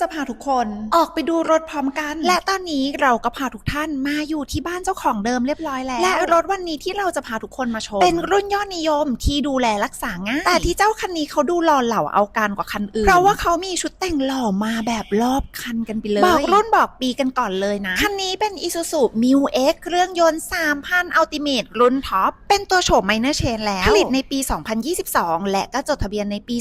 จะพาทุกคนออกไปดูรถพร้อมกัน และตอนนี้เราก็พาทุกท่านมาอยู่ที่บ้านเจ้าของเดิมเรียบร้อยแล้ว และรถวันนี้ที่เราจะพาทุกคนมาชม เป็นรุ่นยอดนิยมที่ดูแลรักษาง่ายแต่ที่เจ้าคันนี้เขาดูหล่อเหล่าเอาการกว่าคันอื่นเพราะว่าเขามีชุดแต่งหล่อมาแบบรอบคันกันไปเลยบอกรุ่นบอกปีกันก่อนเลยนะคันนี้เป็น Isuzu m u X เครื่องยนต์ 3,000 Ultimate รุ่นท็อปเป็นตัวโฉม Minor Chain แล้วผลิตในปี 2022 และก็จดทะเบียนในปี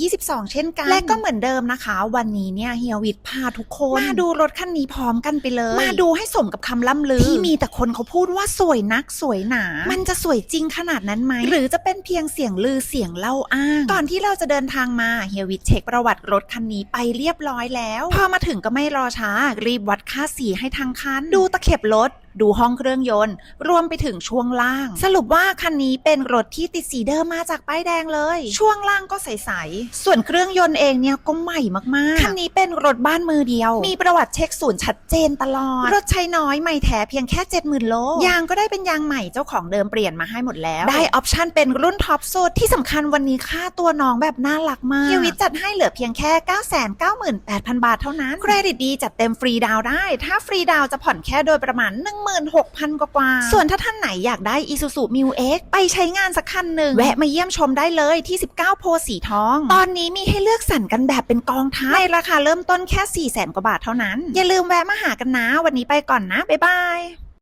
2022 เช่นกันและก็เหมือนเดิมนะคะ วันนี้เนี่ยเฮียวิทย์พาทุกคน มาดูรถคันนี้พร้อมกันไปเลย มาดูให้สมกับคำล่ำลือ ที่มีแต่คนเขาพูดว่าสวยนักสวยหนา มันจะสวยจริงขนาดนั้นไหม หรือจะเป็นเพียงเสียงลือเสียงเล่าอ้าง ก่อนที่เราจะเดินทางมาเฮียวิทย์เช็คประวัติรถคันนี้ไปเรียบร้อยแล้ว พอมาถึงก็ไม่รอช้ารีบวัดค่าสีให้ทางคัน ดูตะเข็บรถ ดูห้องเครื่องยนต์ รวมไปถึงช่วงล่าง สรุปว่าคันนี้เป็นรถที่ติดสีเดิมมาจากป้ายแดงเลย ช่วงล่างก็ใสๆ ส่วนเครื่องยนต์เองเนี่ยก็ใหม่มากๆ คันนี้เป็นรถบ้านมือเดียว มีประวัติเช็คศูนย์ชัดเจนตลอด รถใช้น้อยใหม่แท้เพียงแค่70,000โล ยางก็ได้เป็นยางใหม่เจ้าของเดิมเปลี่ยนมาให้หมดแล้ว ได้ออปชั่นเป็นรุ่นท็อปสุดที่สำคัญวันนี้ค่าตัวน้องแบบน่ารักมากเฮียวิจัดให้เหลือเพียงแค่ 998,000 บาทเท่านั้น เครดิตดีจัดเต็มฟรีดาวได้ ถ้าฟรีดาวจะผ่อนแค่โดยประมาณ16,000 กว่าๆส่วนถ้าท่านไหนอยากได้ Isuzu m u X ไปใช้งานสักคันหนึ่ง แวะมาเยี่ยมชมได้เลยที่ 19 โพธิ์สีทอง ตอนนี้มีให้เลือกสรรกันแบบเป็นกองทัพในราคาเริ่มต้นแค่ 4 0 0 0 0 0 กว่าบาทเท่านั้น อย่าลืมแวะมาหากันนะ วันนี้ไปก่อนนะ บ๊ายบาย